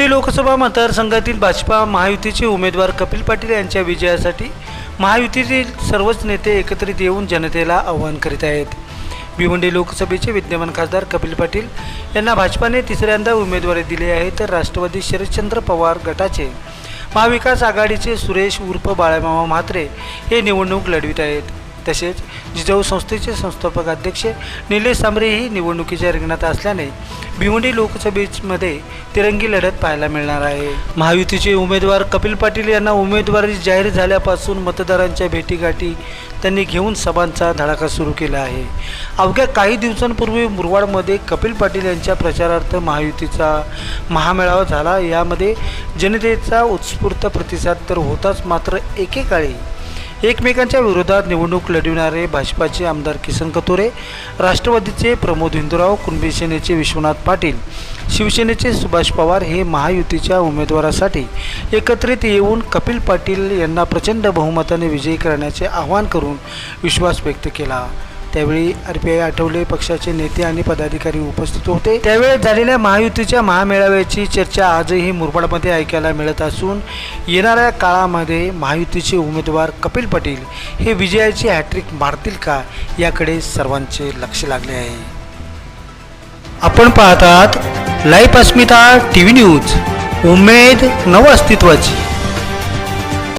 लोकसभा मतदारसंघातील भाजपा महायुतीचे उमेदवार कपिल पाटील यांच्या विजयासाठी महायुतीतील सर्वच नेते एकत्रित येऊन जनतेला आवाहन करीत आहेत. भिवंडी लोकसभेचे विद्यमान खासदार कपिल पाटील यांना भाजपाने तिसऱ्यांदा उमेदवारी दिली आहे तर राष्ट्रवादी शरदचंद्र पवार गटाचे महाविकास आघाडीचे सुरेश उर्फ बाळामामा म्हात्रे हे निवडणूक लढवित आहेत. तसेच जिजाऊ संस्थेचे संस्थापक अध्यक्ष निलेश सांबरेही निवडणुकीच्या रिंगणात असल्याने भिवंडी लोकसभेमध्ये तिरंगी लढत पाहायला मिळणार आहे. महायुतीचे उमेदवार कपिल पाटील यांना उमेदवारी जाहीर झाल्यापासून मतदारांच्या भेटीगाठी त्यांनी घेऊन सभांचा धडाका सुरू केला आहे. अवघ्या काही दिवसांपूर्वी मुरवाडमध्ये कपिल पाटील यांच्या प्रचारार्थ महायुतीचा महामेळावा झाला. यामध्ये जनतेचा उत्स्फूर्त प्रतिसाद तर होताच मात्र एकेकाळी एकमेकांच्या विरोधात निवडणूक लढविणारे भाजपाचे आमदार किसन कतोरे राष्ट्रवादीचे प्रमोद हिंदुराव कुणबी सेनेचे विश्वनाथ पाटील शिवसेनेचे सुभाष पवार हे महायुतीच्या उमेदवारासाठी एकत्रित येऊन कपिल पाटील यांना प्रचंड बहुमताने विजयी करण्याचे आवाहन करून विश्वास व्यक्त केला. त्यावेळी आर पी आय आठवले पक्षाचे नेते आणि पदाधिकारी उपस्थित होते. त्यावेळी झालेल्या महायुतीच्या महामेळाव्याची चर्चा आजही मुरबाडमध्ये ऐकायला मिळत असून येणाऱ्या काळामध्ये महायुतीचे उमेदवार कपिल पाटील हे विजयाची हॅट्रिक मारतील का याकडे सर्वांचे लक्ष लागले आहे. आपण पाहतात life Asmita T V news उमेद नव अस्तित्वाची